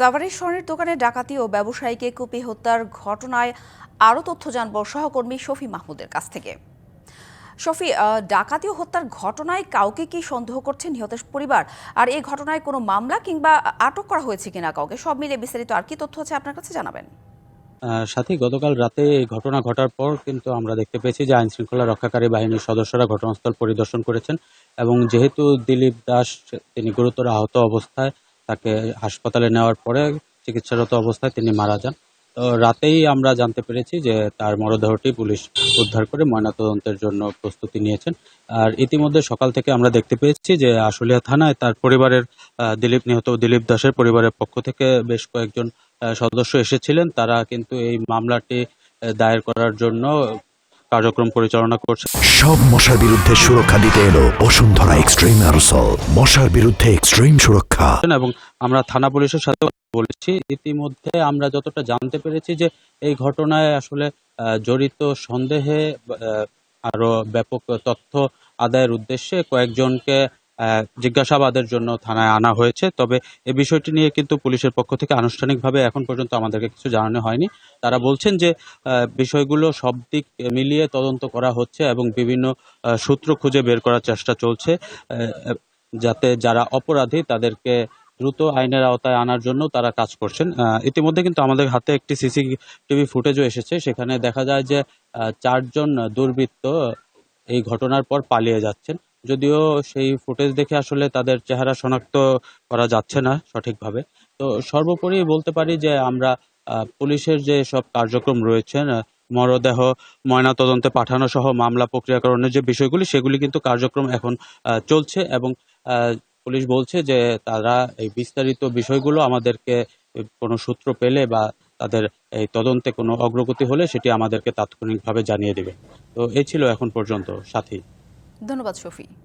সাভারের স্বর্ণের দোকানে ডাকাতি ও ব্যবসায়ীকে কুপি হত্যার ঘটনায় আরও তথ্য জানব সহকর্মী শফি মাহমুদের কাছ থেকে। শফি ডাকাতি ও হত্যার ঘটনায় কাউকে কি সন্দেহ করছে নিহতের পরিবার? আর এই ঘটনায় কোনো মামলা কিংবা আটক করা হয়েছে কিনা কাউকে? সব মিলে বিস্তারিত আর কি তথ্য আছে আপনার কাছে জানাবেন। সাথী, গতকাল রাতে এই ঘটনা ঘটার পর কিন্তু আমরা দেখতে পেয়েছি যে আইন শৃঙ্খলা রক্ষাকারী বাহিনীর সদস্যরা ঘটনাস্থল পরিদর্শন করেছেন এবং যেহেতু দিলীপ দাস, তিনি গুরুতর আহত অবস্থায় তাকে হাসপাতালে নেওয়ার পরে চিকিৎসারত অবস্থায় তিনি মারা যান। তো রাতেই আমরা জানতে পেরেছি যে তার মরদেহটি পুলিশ উদ্ধার করে ময়নাতদন্তের জন্য প্রস্তুতি নিয়েছেন। আর ইতিমধ্যে সকাল থেকে আমরা দেখতে পেয়েছি যে আশুলিয়া থানায় তার পরিবারের দিলীপ নিহত দিলীপ দাসের পরিবারের পক্ষ থেকে বেশ কয়েকজন সদস্য এসেছিলেন। তারা কিন্তু এই মামলাটি দায়ের করার জন্য কার্যক্রম পরিচালনা করছে। সব মশার বিরুদ্ধে সুরক্ষা দিতে এলো বসুন্ধরা এক্সট্রিম অ্যারোসল মশার বিরুদ্ধে এক্সট্রিম সুরক্ষা। এবং আমরা থানা পুলিশের সাথে বলেছি ইতিমধ্যে আমরা যতটা জানতে পেরেছি যে এই ঘটনায় আসলে জড়িত সন্দেহে আরও ব্যাপক তথ্য আদায়ের উদ্দেশ্যে কয়েকজনকে জিজ্ঞাসাবাদের জন্য থানায় আনা হয়েছে। তবে এ বিষয়টি নিয়ে কিন্তু পুলিশের পক্ষ থেকে আনুষ্ঠানিকভাবে এখন পর্যন্ত আমাদেরকে কিছু জানানো হয়নি। তারা বলছেন যে বিষয়গুলো সব দিক মিলিয়ে তদন্ত করা হচ্ছে এবং বিভিন্ন সূত্র খুঁজে বের করার চেষ্টা চলছে যাতে যারা অপরাধী তাদেরকে দ্রুত আইনের আওতায় আনার জন্য তারা কাজ করছেন। ইতিমধ্যে কিন্তু আমাদের হাতে একটি সিসিটিভি ফুটেজও এসেছে। সেখানে দেখা যায় যে চারজন দুর্বৃত্ত এই ঘটনার পর পালিয়ে যাচ্ছেন। যদিও সেই ফুটেজ দেখে আসলে তাদের চেহারা শনাক্ত করা যাচ্ছে না সঠিকভাবে। তো সর্বোপরি বলতে পারি যে আমরা পুলিশের যে সব কার্যক্রম রয়েছে মরদেহ, ময়নাতদন্তে পাঠানো সহ মামলা প্রক্রিয়াকরণের যে বিষয়গুলি, সেগুলি কিন্তু কার্যক্রম এখন চলছে এবং পুলিশ বলছে যে তারা এই বিস্তারিত বিষয়গুলো আমাদেরকে কোনো সূত্র পেলে বা তাদের এই তদন্তে কোনো অগ্রগতি হলে সেটি আমাদেরকে তাৎক্ষণিকভাবে জানিয়ে দেবে। তো এই ছিল এখন পর্যন্ত, সাথী। ধন্যবাদ শফি।